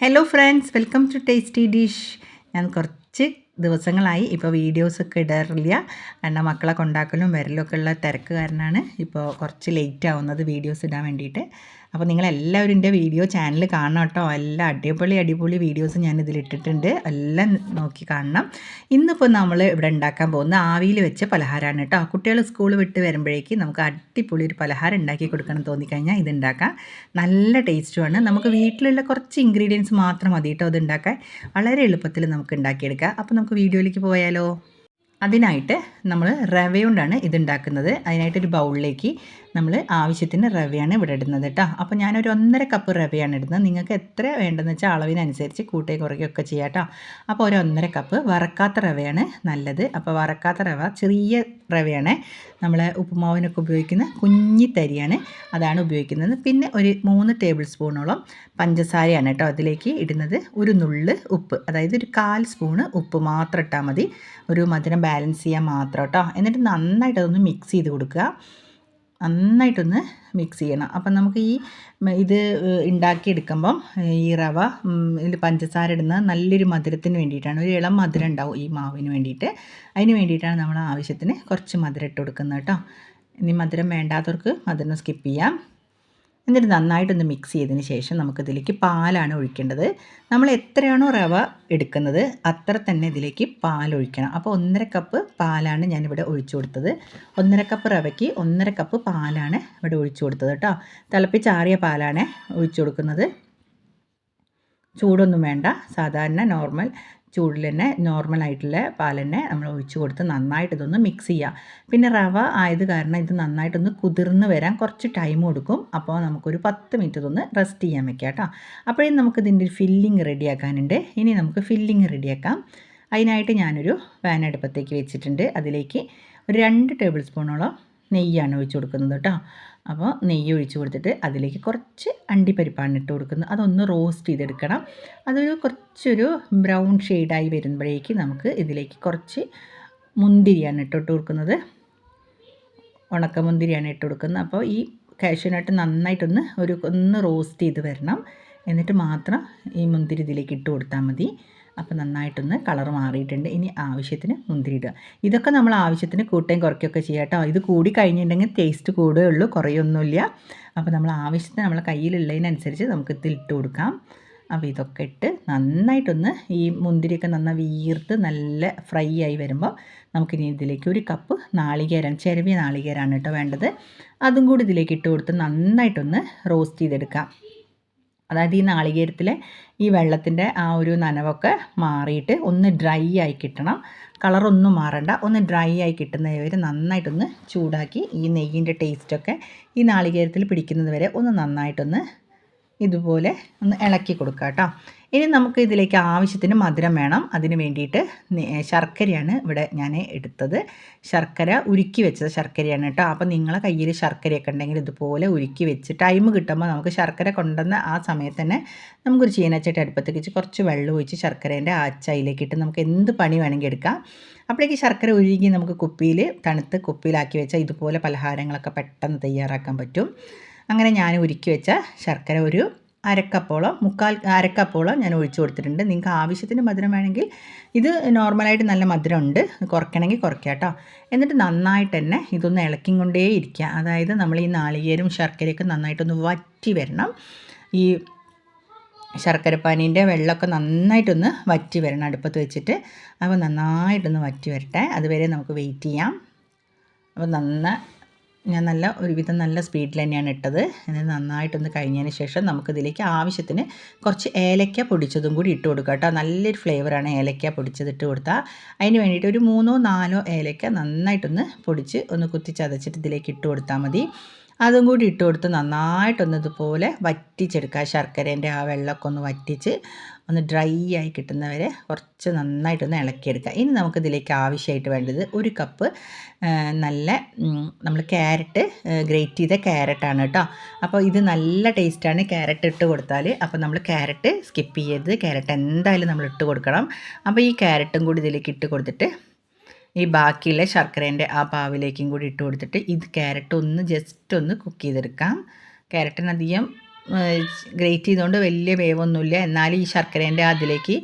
Hello friends welcome to tasty dish ഞാൻ കുറച്ച് ദിവസങ്ങളായി ഇപ്പോൾ വീഡിയോസൊക്കെ ഇടാറില്ല. കാരണം മക്കളെ കൊണ്ടാക്കലും വരലൊക്കെ ഉള്ള തിരക്ക് കാരണമാണ് ഇപ്പോൾ കുറച്ച് ലേറ്റ് ആവുന്നത് വീഡിയോസ് ഇടാൻ വേണ്ടിയിട്ട്. അപ്പോൾ നിങ്ങളെല്ലാവരും എന്റെ വീഡിയോ ചാനൽ കാണണം കേട്ടോ. എല്ലാം അടിപൊളി അടിപൊളി വീഡിയോസ് ഞാൻ ഇതിലിട്ടിട്ടുണ്ട് എല്ലാം നോക്കി കാണണം. ഇന്നിപ്പോൾ നമ്മൾ ഇവിടെ ഉണ്ടാക്കാൻ പോകുന്ന ആവിയിൽ വെച്ച പലഹാരമാണ് കേട്ടോ. കുട്ടികൾ സ്കൂൾ വിട്ട് വരുമ്പോഴേക്ക് നമുക്ക് അടിപൊളി ഒരു പലഹാരം ഉണ്ടാക്കി കൊടുക്കണം തോന്നിക്കഴിഞ്ഞാൽ ഇത് ഉണ്ടാക്കാം. നല്ല ടേസ്റ്റുമാണ് നമുക്ക് വീട്ടിലുള്ള കുറച്ച് ഇൻഗ്രീഡിയൻസ് മാത്രം മതി കേട്ടോ ഇത് ഉണ്ടാക്കാൻ. വളരെ എളുപ്പത്തിൽ നമുക്ക് ഉണ്ടാക്കിയെടുക്കാം. അപ്പോൾ നമുക്ക് വീഡിയോയിലേക്ക് പോയാലോ? അതിനായിട്ട് നമ്മൾ റവ കൊണ്ടാണ് ഇത് ഉണ്ടാക്കുന്നത്. അതിനായിട്ടൊരു ബൗളിലേക്ക് നമ്മൾ ആവശ്യത്തിന് റവയാണ് ഇവിടെ ഇടുന്നത് കേട്ടോ അപ്പോൾ ഞാനൊരു ഒന്നര കപ്പ് റവയാണ് ഇടുന്നത്. നിങ്ങൾക്ക് എത്ര വേണ്ടതെന്ന് വെച്ചാൽ അളവിനനുസരിച്ച് കൂട്ടേ കുറയ്ക്കുകയൊക്കെ ചെയ്യാം കേട്ടോ അപ്പോൾ ഒരു ഒന്നര കപ്പ് വറക്കാത്ത റവയാണ് നല്ലത്. അപ്പോൾ വറക്കാത്ത റവ ചെറിയ റവയാണ്. നമ്മൾ ഉപ്പുമാവിനൊക്കെ ഉപയോഗിക്കുന്ന കുഞ്ഞിത്തരിയാണ് അതാണ് ഉപയോഗിക്കുന്നത്. പിന്നെ ഒരു മൂന്ന് ടേബിൾ സ്പൂണോളം പഞ്ചസാരയാണ് കേട്ടോ അതിലേക്ക് ഇടുന്നത്. ഒരു നുള്ള് ഉപ്പ് അതായത് ഒരു കാൽ സ്പൂണ് ഉപ്പ് മാത്രം ഇട്ടാൽ മതി. ഒരു മധുരം ബാലൻസ് ചെയ്യാൻ മാത്രം കേട്ടോ എന്നിട്ട് നന്നായിട്ട് അതൊന്ന് മിക്സ് ചെയ്ത് കൊടുക്കുക. നന്നായിട്ടൊന്ന് മിക്സ് ചെയ്യണം. അപ്പം നമുക്ക് ഈ ഇത് ഉണ്ടാക്കിയെടുക്കുമ്പം ഈ റവ ഇതിൽ പഞ്ചസാര ഇടുന്ന നല്ലൊരു മധുരത്തിന് വേണ്ടിയിട്ടാണ്. ഒരു ഇളം മധുരം ഉണ്ടാവും ഈ മാവിന് വേണ്ടിയിട്ട്. അതിന് വേണ്ടിയിട്ടാണ് നമ്മൾ ആവശ്യത്തിന് കുറച്ച് മധുരം ഇട്ട് കൊടുക്കുന്നത് കേട്ടോ. ഇനി മധുരം വേണ്ടാത്തവർക്ക് മധുരം സ്കിപ്പ് ചെയ്യാം. എന്നിട്ട് നന്നായിട്ടൊന്ന് മിക്സ് ചെയ്തതിന് ശേഷം നമുക്കിതിലേക്ക് പാലാണ് ഒഴിക്കേണ്ടത്. നമ്മൾ എത്രയാണോ റവ എടുക്കുന്നത് അത്ര തന്നെ ഇതിലേക്ക് പാൽ ഒഴിക്കണം. അപ്പോൾ ഒന്നര കപ്പ് പാലാണ് ഞാനിവിടെ ഒഴിച്ചു കൊടുത്തത്. ഒന്നര കപ്പ് റവയ്ക്ക് ഒന്നര കപ്പ് പാലാണ് ഇവിടെ ഒഴിച്ചു കൊടുത്തത് കേട്ടോ. തിളപ്പിച്ചാറിയ പാലാണ് ഒഴിച്ചു കൊടുക്കുന്നത്. ചൂടൊന്നും വേണ്ട. സാധാരണ നോർമൽ ചൂടിൽ തന്നെ നോർമലായിട്ടുള്ള പാൽ തന്നെ നമ്മൾ ഒഴിച്ച് കൊടുത്ത് നന്നായിട്ട് ഇതൊന്ന് മിക്സ് ചെയ്യുക പിന്നെ റവ ആയത് കാരണം ഇത് നന്നായിട്ടൊന്ന് കുതിർന്ന് വരാൻ കുറച്ച് ടൈം കൊടുക്കും. അപ്പോൾ നമുക്കൊരു പത്ത് മിനിറ്റ് ഇതൊന്ന് റെസ്റ്റ് ചെയ്യാൻ വെക്കാം കേട്ടോ അപ്പോഴേ നമുക്ക് ഇതിന്റെ ഒരു ഫില്ലിങ് റെഡിയാക്കാനുണ്ട് ഇനി നമുക്ക് ഫില്ലിങ് റെഡിയാക്കാം അതിനായിട്ട് ഞാനൊരു പാൻ വെച്ചിട്ടുണ്ട്. അതിലേക്ക് ഒരു രണ്ട് ടേബിൾ സ്പൂണോളം നെയ്യാണ് ഒഴിച്ച് കൊടുക്കുന്നത് കേട്ടോ അപ്പോൾ നെയ്യ് ഒഴിച്ച് കൊടുത്തിട്ട് അതിലേക്ക് കുറച്ച് അണ്ടിപ്പരിപ്പാണ് ഇട്ട് കൊടുക്കുന്നത് അതൊന്ന് റോസ്റ്റ് ചെയ്തെടുക്കണം. അതൊരു കുറച്ചൊരു ബ്രൗൺ ഷെയ്ഡായി വരുമ്പോഴേക്ക് നമുക്ക് ഇതിലേക്ക് കുറച്ച് മുന്തിരിയാണ് ഇട്ടിട്ട് കൊടുക്കുന്നത്. ഉണക്കമുന്തിരിയാണ് ഇട്ട് കൊടുക്കുന്നത്. അപ്പോൾ ഈ കാഷ്യൂനട്ട് നന്നായിട്ടൊന്ന് ഒരു ഒന്ന് റോസ്റ്റ് ചെയ്ത് വരണം. എന്നിട്ട് മാത്രം ഈ മുന്തിരി ഇതിലേക്ക് ഇട്ട് കൊടുത്താൽ മതി. അപ്പോൾ നന്നായിട്ടൊന്ന് കളർ മാറിയിട്ടുണ്ട്. ഇനി ആവശ്യത്തിന് മുന്തിരി ഇടുക ഇതൊക്കെ നമ്മൾ ആവശ്യത്തിന് കൂട്ടുകയും കുറയ്ക്കുകയൊക്കെ ചെയ്യാം കേട്ടോ. ഇത് കൂടി കഴിഞ്ഞിട്ടുണ്ടെങ്കിൽ ടേസ്റ്റ് കൂടുകയുള്ളൂ കുറയൊന്നുമില്ല. അപ്പോൾ നമ്മൾ ആവശ്യത്തിന് നമ്മളെ കയ്യിലുള്ളതിനനുസരിച്ച് നമുക്ക് ഇത് ഇട്ട് കൊടുക്കാം. അപ്പോൾ ഇതൊക്കെ ഇട്ട് നന്നായിട്ടൊന്ന് ഈ മുന്തിരിയൊക്കെ നന്നായി വീർത്ത് നല്ല ഫ്രൈ ആയി വരുമ്പോൾ നമുക്കിനി ഇതിലേക്ക് ഒരു കപ്പ് നാളികേരം ചിരവിയ നാളികേരാണ് കേട്ടോ വേണ്ടത്. അതും കൂടി ഇതിലേക്ക് ഇട്ട് കൊടുത്ത് നന്നായിട്ടൊന്ന് റോസ്റ്റ് ചെയ്തെടുക്കാം. അതായത് ഈ നാളികേരത്തിലെ ഈ വെള്ളത്തിന്റെ ആ ഒരു നനവൊക്കെ മാറിയിട്ട് ഒന്ന് ഡ്രൈ ആയി കിട്ടണം. കളറൊന്നും മാറണ്ട. ഒന്ന് ഡ്രൈ ആയി കിട്ടുന്നത് വരെ നന്നായിട്ടൊന്ന് ചൂടാക്കി ഈ നെയ്യിന്റെ ടേസ്റ്റൊക്കെ ഈ നാളികേരത്തിൽ പിടിക്കുന്നത് വരെ ഒന്ന് നന്നായിട്ടൊന്ന് ഇതുപോലെ ഒന്ന് ഇളക്കി കൊടുക്കുക കേട്ടോ. ഇനി നമുക്ക് ഇതിലേക്ക് ആവശ്യത്തിന് മധുരം വേണം. അതിന് വേണ്ടിയിട്ട് ശർക്കരയാണ് ഇവിടെ ഞാൻ എടുത്തത്. ശർക്കര ഉരുക്കി വെച്ചത് ശർക്കരയാണ് കേട്ടോ. അപ്പോൾ നിങ്ങളെ കയ്യിൽ ശർക്കരയൊക്കെ ഉണ്ടെങ്കിൽ ഇതുപോലെ ഉരുക്കി വെച്ച് ടൈം കിട്ടുമ്പോൾ നമുക്ക് ശർക്കര കൊണ്ടുവന്ന ആ സമയത്ത് തന്നെ നമുക്കൊരു ചീനച്ചട്ടി അടുപ്പത്തേക്ക് വെച്ച് കുറച്ച് വെള്ളം ഒഴിച്ച് ശർക്കരേന്റെ ആച്ചയിലേക്ക് ഇട്ട് നമുക്ക് എന്ത് പണി വേണമെങ്കിൽ എടുക്കാം. അപ്പോഴേക്ക് ശർക്കര ഉരുകി നമുക്ക് കുപ്പിയിൽ തണുത്ത് കുപ്പിയിലാക്കി വെച്ചാൽ ഇതുപോലെ പലഹാരങ്ങളൊക്കെ പെട്ടെന്ന് തയ്യാറാക്കാൻ പറ്റും. അങ്ങനെ ഞാൻ ഉരുക്കി വെച്ച ശർക്കര ഒരു അരക്കപ്പോളം മുക്കാൽ അരക്കപ്പോളം ഞാൻ ഒഴിച്ചു കൊടുത്തിട്ടുണ്ട്. നിങ്ങൾക്ക് ആവശ്യത്തിന് മധുരം വേണമെങ്കിൽ ഇത് നോർമലായിട്ട് നല്ല മധുരമുണ്ട്. കുറയ്ക്കണമെങ്കിൽ കുറയ്ക്കാം കേട്ടോ. എന്നിട്ട് നന്നായിട്ട് തന്നെ ഇതൊന്ന് ഇളക്കി കൊണ്ടേ ഇരിക്കുക. അതായത് നമ്മൾ ഈ നാളികേരും ശർക്കരയൊക്കെ നന്നായിട്ടൊന്ന് വറ്റി വരണം. ഈ ശർക്കരപ്പാനീന്റെ വെള്ളമൊക്കെ നന്നായിട്ടൊന്ന് വറ്റി വരണം. അടുപ്പത്ത് വെച്ചിട്ട് അപ്പോൾ നന്നായിട്ടൊന്ന് വറ്റി വരട്ടെ. അതുവരെ നമുക്ക് വെയിറ്റ് ചെയ്യാം. അപ്പോൾ നന്നായി ഞാൻ നല്ല ഒരുവിധം നല്ല സ്പീഡിൽ തന്നെയാണ് ഇട്ടത്. എന്നിട്ട് നന്നായിട്ടൊന്ന് കഴിഞ്ഞതിന് ശേഷം നമുക്കിതിലേക്ക് ആവശ്യത്തിന് കുറച്ച് ഏലക്ക പൊടിച്ചതും കൂടി ഇട്ട് കൊടുക്കുക കേട്ടോ. നല്ലൊരു ഫ്ലേവറാണ് ഏലക്ക പൊടിച്ചത് ഇട്ട് കൊടുത്താൽ അതിന് വേണ്ടിയിട്ട് ഒരു മൂന്നോ നാലോ ഏലക്ക നന്നായിട്ടൊന്ന് പൊടിച്ച് ഒന്ന് കുത്തി ചതച്ചിട്ട് ഇതിലേക്ക് ഇട്ട് കൊടുത്താൽ മതി. അതും കൂടി ഇട്ട് കൊടുത്ത് നന്നായിട്ടൊന്ന് ഇതുപോലെ വറ്റിച്ചെടുക്കുക ശർക്കരേന്റെ ആ വെള്ളമൊക്കെ ഒന്ന് വറ്റിച്ച് ഒന്ന് ഡ്രൈ ആയി കിട്ടുന്നവരെ കുറച്ച് നന്നായിട്ടൊന്ന് ഇളക്കിയെടുക്കുക. ഇനി നമുക്കിതിലേക്ക് ആവശ്യമായിട്ട് വേണ്ടത് ഒരു കപ്പ് നല്ല നമ്മൾ ക്യാരറ്റ് ഗ്രേറ്റ് ചെയ്ത ക്യാരറ്റാണ് കേട്ടോ അപ്പോൾ ഇത് നല്ല ടേസ്റ്റാണ് ക്യാരറ്റ് ഇട്ട് കൊടുത്താൽ അപ്പോൾ നമ്മൾ ക്യാരറ്റ് സ്കിപ്പ് ചെയ്യരുത്. ക്യാരറ്റ് എന്തായാലും നമ്മൾ ഇട്ട് കൊടുക്കണം. അപ്പോൾ ഈ ക്യാരറ്റും കൂടി ഇതിലേക്ക് ഇട്ട് കൊടുത്തിട്ട് ഈ ബാക്കിയുള്ള ശർക്കരേന്റെ ആ പാവിലേക്കും കൂടി ഇട്ട് കൊടുത്തിട്ട് ഇത് ക്യാരറ്റ് ഒന്ന് ജസ്റ്റ് ഒന്ന് കുക്ക് ചെയ്തെടുക്കാം. ക്യാരറ്റിന് അധികം ഗ്രേറ്റ് ചെയ്തുകൊണ്ട് വലിയ വേവൊന്നുമില്ല. എന്നാലും ഈ ശർക്കരേന്റെ അതിലേക്ക്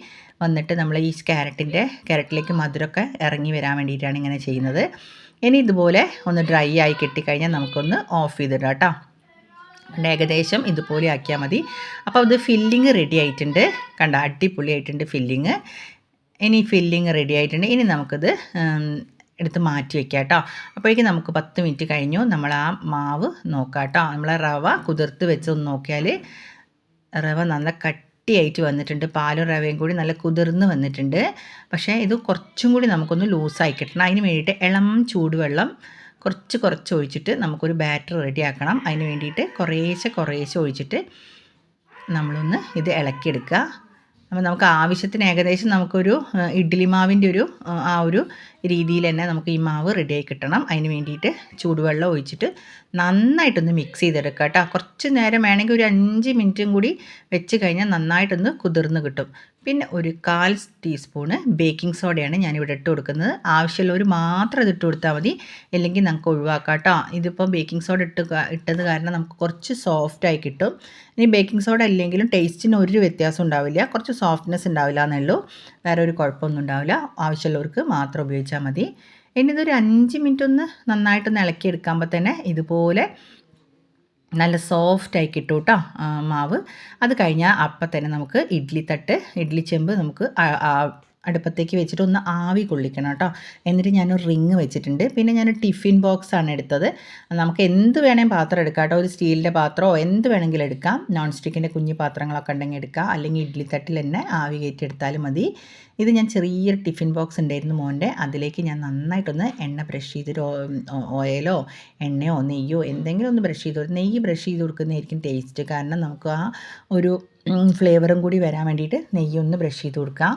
വന്നിട്ട് നമ്മൾ ഈ ക്യാരറ്റിന്റെ ക്യാരറ്റിലേക്ക് മധുരമൊക്കെ ഇറങ്ങി വരാൻ വേണ്ടിയിട്ടാണ് ഇങ്ങനെ ചെയ്യുന്നത്. ഇനി ഇതുപോലെ ഒന്ന് ഡ്രൈ ആയി കിട്ടിക്കഴിഞ്ഞാൽ നമുക്കൊന്ന് ഓഫ് ചെയ്തിടാം കേട്ടോ. ഏകദേശം ഇതുപോലെ ആക്കിയാൽ മതി. അപ്പോൾ അത് ഫില്ലിങ് റെഡി ആയിട്ടുണ്ട്. കണ്ട അടിപൊളിയായിട്ടുണ്ട് ഫില്ലിങ്. ഇനി ഫില്ലിങ് റെഡി ആയിട്ടുണ്ട്. ഇനി നമുക്കിത് എടുത്ത് മാറ്റി വെക്കാം കേട്ടോ അപ്പോഴേക്കും നമുക്ക് പത്ത് മിനിറ്റ് കഴിഞ്ഞു. നമ്മൾ ആ മാവ് നോക്കാം കേട്ടോ നമ്മൾ റവ കുതിർത്ത് വെച്ചൊന്ന് നോക്കിയാൽ റവ നല്ല കട്ടിയായിട്ട് വന്നിട്ടുണ്ട്. പാലും റവയും കൂടി നല്ല കുതിർന്ന് വന്നിട്ടുണ്ട്. പക്ഷേ ഇത് കുറച്ചും കൂടി നമുക്കൊന്ന് ലൂസായി കിട്ടണം. അതിന് വേണ്ടിയിട്ട് ഇളം ചൂടുവെള്ളം കുറച്ച് കുറച്ച് ഒഴിച്ചിട്ട് നമുക്കൊരു ബാറ്റർ റെഡിയാക്കണം അതിന് വേണ്ടിയിട്ട് കുറേശ്ശെ കുറേശ്ശെ ഒഴിച്ചിട്ട് നമ്മളൊന്ന് ഇത് ഇളക്കിയെടുക്കുക. അപ്പോൾ നമുക്ക് ആവശ്യത്തിന് ഏകദേശം നമുക്കൊരു ഇഡ്ഡലി മാവിന്റെ ഒരു ആ ഒരു രീതിയിൽ തന്നെ നമുക്ക് ഈ മാവ് റെഡിയായി കിട്ടണം. അതിന് വേണ്ടിയിട്ട് ചൂടുവെള്ളം ഒഴിച്ചിട്ട് നന്നായിട്ടൊന്ന് മിക്സ് ചെയ്തെടുക്കുക കേട്ടോ കുറച്ച് നേരം വേണമെങ്കിൽ ഒരു അഞ്ച് മിനിറ്റും കൂടി വെച്ച് കഴിഞ്ഞാൽ നന്നായിട്ടൊന്ന് കുതിർന്ന് കിട്ടും. പിന്നെ ഒരു കാൽ ടീസ്പൂണ് ബേക്കിംഗ് സോഡയാണ് ഞാനിവിടെ ഇട്ട് കൊടുക്കുന്നത്. ആവശ്യമുള്ളവർ മാത്രം ഇത് ഇട്ട് കൊടുത്താൽ മതി. അല്ലെങ്കിൽ നമുക്ക് ഒഴിവാക്കാം കേട്ടോ ഇതിപ്പോൾ ബേക്കിംഗ് സോഡ ഇട്ട് ഇട്ടത് കാരണം നമുക്ക് കുറച്ച് സോഫ്റ്റായി കിട്ടും. ഇനി ബേക്കിംഗ് സോഡ അല്ലെങ്കിലും ടേസ്റ്റിന് ഒരു വ്യത്യാസം ഉണ്ടാവില്ല. കുറച്ച് സോഫ്റ്റ്നെസ് ഉണ്ടാവില്ല എന്നുള്ളൂ വേറെ ഒരു കുഴപ്പമൊന്നും ഉണ്ടാവില്ല. ആവശ്യമുള്ളവർക്ക് മാത്രം ഉപയോഗിച്ചാൽ മതി. ഇനി ഇതൊരു അഞ്ച് മിനിറ്റ് ഒന്ന് നന്നായിട്ട് നന്നായിട്ടൊന്ന് ഇളക്കിയെടുക്കുമ്പോൾ തന്നെ ഇതുപോലെ നല്ല സോഫ്റ്റായി കിട്ടും കേട്ടോ മാവ്. അത് കഴിഞ്ഞാൽ അപ്പം തന്നെ നമുക്ക് ഇഡ്ഡലി തട്ട് ഇഡ്ഡലി ചെമ്പ് നമുക്ക് അടുപ്പത്തേക്ക് വെച്ചിട്ട് ഒന്ന് ആവി കൊള്ളിക്കണം കേട്ടോ. എന്നിട്ട് ഞാനൊരു റിങ് വെച്ചിട്ടുണ്ട്. പിന്നെ ഞാൻ ടിഫിൻ ബോക്സ് ആണ് എടുത്തത്. നമുക്ക് എന്ത് വേണേലും പാത്രം എടുക്കാം കേട്ടോ. ഒരു സ്റ്റീലിന്റെ പാത്രമോ എന്ത് വേണമെങ്കിലും എടുക്കാം. നോൺ സ്റ്റിക്കിന്റെ കുഞ്ഞു പാത്രങ്ങളൊക്കെ ഉണ്ടെങ്കിൽ എടുക്കാം. അല്ലെങ്കിൽ ഇഡ്ഡലി തട്ടിൽ തന്നെ ആവി കയറ്റി എടുത്താലും മതി. ഇത് ഞാൻ ചെറിയൊരു ടിഫിൻ ബോക്സ് ഉണ്ടായിരുന്നു മോന്റെ. അതിലേക്ക് ഞാൻ നന്നായിട്ടൊന്ന് എണ്ണ ബ്രഷ് ചെയ്തൊരു ഓയിലോ എണ്ണയോ നെയ്യോ എന്തെങ്കിലും ഒന്ന് ബ്രഷ് ചെയ്ത് നെയ്യ് ബ്രഷ് ചെയ്ത് കൊടുക്കുന്നതായിരിക്കും ടേസ്റ്റ്. കാരണം നമുക്ക് ആ ഒരു ഫ്ലേവറും കൂടി വരാൻ വേണ്ടിയിട്ട് നെയ്യൊന്ന് ബ്രഷ് ചെയ്ത് കൊടുക്കാം.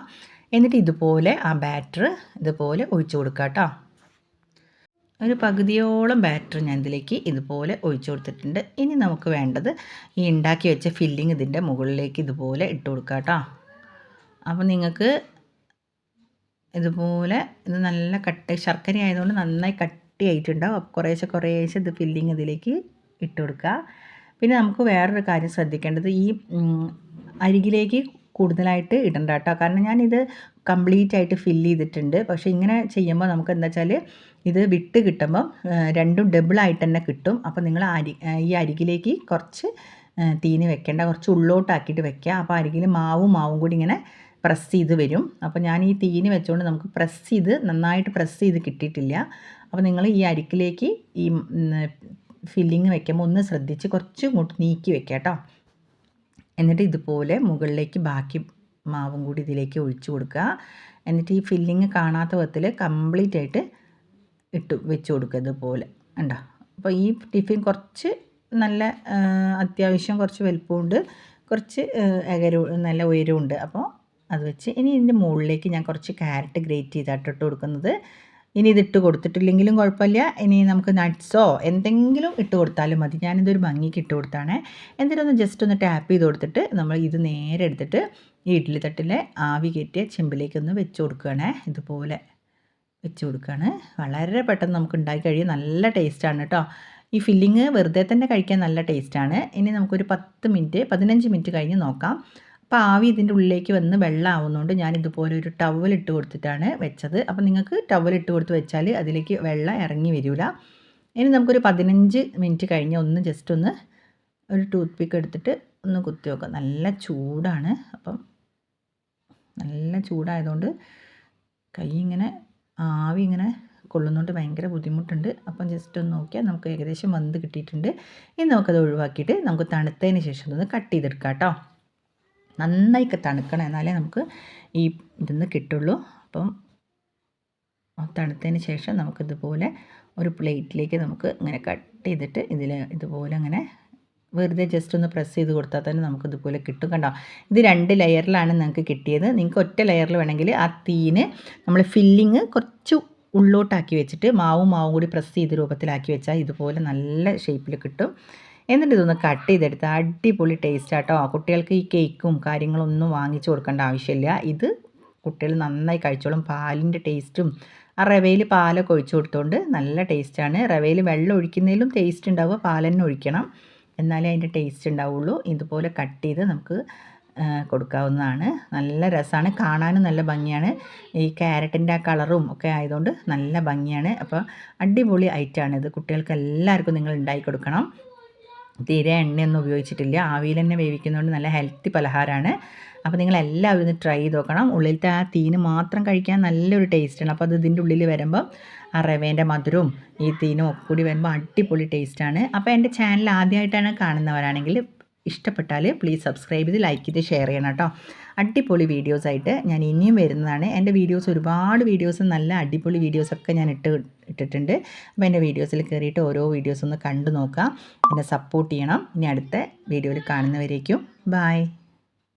എന്നിട്ട് ഇതുപോലെ ആ ബാറ്റർ ഇതുപോലെ ഒഴിച്ചു കൊടുക്കുക കേട്ടോ ഒരു പകുതിയോളം ബാറ്റർ ഞാൻ ഇതിലേക്ക് ഇതുപോലെ ഒഴിച്ചു കൊടുത്തിട്ടുണ്ട്. ഇനി നമുക്ക് വേണ്ടത് ഈ ഉണ്ടാക്കി വെച്ച ഫില്ലിങ് ഇതിന്റെ മുകളിലേക്ക് ഇതുപോലെ ഇട്ട് കൊടുക്കുക കേട്ടോ അപ്പോൾ നിങ്ങൾക്ക് ഇതുപോലെ ഇത് നല്ല കട്ട് ശർക്കര ആയതുകൊണ്ട് നന്നായി കട്ടിയായിട്ടുണ്ടാവും. അപ്പോൾ കുറേശ്ശെ കുറേശ്ശെ ഇത് ഫില്ലിങ് ഇതിലേക്ക് ഇട്ട് കൊടുക്കുക പിന്നെ നമുക്ക് വേറൊരു കാര്യം ശ്രദ്ധിക്കേണ്ടത് ഈ അരികിലേക്ക് കൂടുതലായിട്ട് ഇടണ്ട കേട്ടോ കാരണം ഞാനിത് കംപ്ലീറ്റ് ആയിട്ട് ഫില്ല് ചെയ്തിട്ടുണ്ട്. പക്ഷേ ഇങ്ങനെ ചെയ്യുമ്പോൾ നമുക്ക് എന്താ വെച്ചാൽ ഇത് വിട്ട് കിട്ടുമ്പോൾ രണ്ടും ഡബിളായിട്ട് തന്നെ കിട്ടും. അപ്പോൾ നിങ്ങൾ അരി ഈ അരികിലേക്ക് കുറച്ച് തീന് വെക്കേണ്ട കുറച്ച് ഉള്ളോട്ടാക്കിയിട്ട് വെക്കുക. അപ്പോൾ അരികിൽ മാവും മാവും കൂടി ഇങ്ങനെ പ്രസ് ചെയ്ത് വരും. അപ്പോൾ ഞാൻ ഈ തീന് വെച്ചുകൊണ്ട് നമുക്ക് പ്രസ് ചെയ്ത് നന്നായിട്ട് പ്രസ് ചെയ്ത് കിട്ടിയിട്ടില്ല. അപ്പോൾ നിങ്ങൾ ഈ അരിക്കിലേക്ക് ഈ ഫില്ലിങ് വെക്കുമ്പോൾ ഒന്ന് ശ്രദ്ധിച്ച് കുറച്ച് ഇങ്ങോട്ട് നീക്കി വെക്കാം കേട്ടോ. എന്നിട്ട് ഇതുപോലെ മുകളിലേക്ക് ബാക്കി മാവും കൂടി ഇതിലേക്ക് ഒഴിച്ചു കൊടുക്കുക. എന്നിട്ട് ഈ ഫില്ലിങ് കാണാത്ത വിധത്തിൽ കംപ്ലീറ്റ് ആയിട്ട് ഇട്ട് വെച്ച് കൊടുക്കുക ഇതുപോലെ. ഉണ്ടോ അപ്പോൾ ഈ ടിഫിൻ കുറച്ച് നല്ല അത്യാവശ്യം കുറച്ച് വലുപ്പമുണ്ട്. കുറച്ച് എകരവും നല്ല ഉയരമുണ്ട് അപ്പോൾ അത് വെച്ച് ഇനി ഇതിന്റെ മുകളിലേക്ക് ഞാൻ കുറച്ച് ക്യാരറ്റ് ഗ്രേറ്റ് ചെയ്തിട്ടിട്ട് കൊടുക്കുന്നത്. ഇനി ഇതിട്ട് കൊടുത്തിട്ടില്ലെങ്കിലും കുഴപ്പമില്ല. ഇനി നമുക്ക് നട്ട്സോ എന്തെങ്കിലും ഇട്ട് കൊടുത്താലും മതി. ഞാനിതൊരു ഭംഗിക്ക് ഇട്ട് കൊടുത്താണ്. ഒന്ന് ജസ്റ്റ് ഒന്ന് ടാപ്പ് ചെയ്ത് കൊടുത്തിട്ട് നമ്മൾ ഇത് നേരെ എടുത്തിട്ട് ഈ ഇഡ്ഡലി തട്ടിലെ ആവി കയറ്റിയ ചെമ്പിലേക്കൊന്ന് വെച്ച് കൊടുക്കുകയാണേ. ഇതുപോലെ വെച്ച് കൊടുക്കുകയാണ്. വളരെ പെട്ടെന്ന് നമുക്ക് ഉണ്ടാക്കി കഴിയും നല്ല ടേസ്റ്റാണ് കേട്ടോ. ഈ ഫില്ലിങ് വെറുതെ തന്നെ കഴിക്കാൻ നല്ല ടേസ്റ്റാണ് ഇനി നമുക്കൊരു പത്ത് മിനിറ്റ് പതിനഞ്ച് മിനിറ്റ് കഴിഞ്ഞ് നോക്കാം. അപ്പോൾ ആവി ഇതിന്റെ ഉള്ളിലേക്ക് വന്ന് വെള്ളം ആവുന്നതുകൊണ്ട് ഞാൻ ഇതുപോലെ ഒരു ടവൽ ഇട്ട് കൊടുത്തിട്ടാണ് വെച്ചത്. അപ്പോൾ നിങ്ങൾക്ക് ടവൽ ഇട്ട് കൊടുത്ത് വെച്ചാൽ അതിലേക്ക് വെള്ളം ഇറങ്ങി വരില്ല ഇനി നമുക്കൊരു പതിനഞ്ച് മിനിറ്റ് കഴിഞ്ഞ് ഒന്ന് ജസ്റ്റ് ഒന്ന് ഒരു ടൂത്ത് പിക്ക് എടുത്തിട്ട് ഒന്ന് കുത്തി വെക്കാം. നല്ല ചൂടാണ്. അപ്പം നല്ല ചൂടായതുകൊണ്ട് കൈ ഇങ്ങനെ ആവി ഇങ്ങനെ കൊള്ളുന്നതുകൊണ്ട് ഭയങ്കര ബുദ്ധിമുട്ടുണ്ട്. അപ്പം ജസ്റ്റ് ഒന്ന് നോക്കിയാൽ നമുക്ക് ഏകദേശം വന്ന് കിട്ടിയിട്ടുണ്ട്. ഇനി നമുക്കത് ഒഴിവാക്കിയിട്ട് നമുക്ക് തണുത്തതിന് ശേഷം ഒന്ന് കട്ട് ചെയ്തെടുക്കാം കേട്ടോ നന്നായി തണുക്കണം എന്നാലേ നമുക്ക് ഈ ഇതിന്ന് കിട്ടുള്ളൂ. അപ്പം തണുത്തതിന് ശേഷം നമുക്കിതുപോലെ ഒരു പ്ലേറ്റിലേക്ക് നമുക്ക് ഇങ്ങനെ കട്ട് ചെയ്തിട്ട് ഇതിൽ ഇതുപോലെ അങ്ങനെ വെറുതെ ജസ്റ്റ് ഒന്ന് പ്രസ് ചെയ്ത് കൊടുത്താൽ തന്നെ നമുക്ക് ഇതുപോലെ കിട്ടും കണ്ടോ? ഇത് രണ്ട് ലെയറിലാണ് നിങ്ങൾക്ക് കിട്ടിയത്. നിങ്ങൾക്ക് ഒറ്റ ലെയറിൽ വേണമെങ്കിൽ ആ തീന് നമ്മൾ ഫില്ലിങ് കുറച്ച് ഉള്ളോട്ടാക്കി വെച്ചിട്ട് മാവും മാവും കൂടി പ്രസ് ചെയ്ത് രൂപത്തിലാക്കി വെച്ചാൽ ഇതുപോലെ നല്ല ഷേപ്പിൽ കിട്ടും. എന്നിട്ട് ഇതൊന്ന് കട്ട് ചെയ്തെടുത്ത് അടിപൊളി ടേസ്റ്റ് ആട്ടോ. കുട്ടികൾക്ക് ഈ കേക്കും കാര്യങ്ങളൊന്നും വാങ്ങിച്ചു കൊടുക്കേണ്ട ആവശ്യമില്ല. ഇത് കുട്ടികൾ നന്നായി കഴിച്ചോളും. പാലിന്റെ ടേസ്റ്റും ആ റവയിൽ പാലൊക്കെ ഒഴിച്ചു കൊടുത്തുകൊണ്ട് നല്ല ടേസ്റ്റാണ് റവയിൽ വെള്ളം ഒഴിക്കുന്നതിലും ടേസ്റ്റ് ഉണ്ടാവുക. പാൽ തന്നെ ഒഴിക്കണം. എന്നാലേ അതിന്റെ ടേസ്റ്റ് ഉണ്ടാവുള്ളൂ. ഇതുപോലെ കട്ട് ചെയ്ത് നമുക്ക് കൊടുക്കാവുന്നതാണ്. നല്ല രസമാണ്. കാണാനും നല്ല ഭംഗിയാണ്. ഈ ക്യാരറ്റിന്റെ ആ കളറും ഒക്കെ ആയതുകൊണ്ട് നല്ല ഭംഗിയാണ്. അപ്പോൾ അടിപൊളി ഐറ്റമാണ് ഇത്. കുട്ടികൾക്ക് എല്ലാവർക്കും നിങ്ങൾ ഉണ്ടാക്കി കൊടുക്കണം. തീരെ എണ്ണയൊന്നും ഉപയോഗിച്ചിട്ടില്ല. ആവിയിൽ തന്നെ വേവിക്കുന്നതുകൊണ്ട് നല്ല ഹെൽത്തി പലഹാരമാണ്. അപ്പോൾ നിങ്ങൾ എല്ലാവരും ഒന്ന് ട്രൈ ചെയ്ത് നോക്കണം. ഉള്ളിലത്തെ ആ തീന് മാത്രം കഴിക്കാൻ നല്ലൊരു ടേസ്റ്റാണ് അപ്പോൾ അത് ഇതിന്റെ ഉള്ളിൽ വരുമ്പോൾ ആ റവേന്റെ മധുരവും ഈ തീനും ഒക്കെ കൂടി വരുമ്പോൾ അടിപൊളി ടേസ്റ്റാണ് അപ്പോൾ എന്റെ ചാനൽ ആദ്യമായിട്ടാണ് കാണുന്നവരാണെങ്കിൽ ഇഷ്ടപ്പെട്ടാൽ പ്ലീസ് സബ്സ്ക്രൈബ് ചെയ്ത് ലൈക്ക് ചെയ്ത് ഷെയർ ചെയ്യണം കേട്ടോ. അടിപൊളി വീഡിയോസായിട്ട് ഞാൻ ഇനിയും വരുന്നതാണ്. എന്റെ വീഡിയോസ് ഒരുപാട് വീഡിയോസ് നല്ല അടിപൊളി വീഡിയോസൊക്കെ ഞാൻ ഇട്ട് ഇട്ടിട്ടുണ്ട്. അപ്പോൾ എന്റെ വീഡിയോസിൽ കയറിയിട്ട് ഓരോ വീഡിയോസ് ഒന്ന് കണ്ടു നോക്കാം. എന്നെ സപ്പോർട്ട് ചെയ്യണം. ഇനി അടുത്ത വീഡിയോയിൽ കാണുന്നവരേക്കും. ബായ്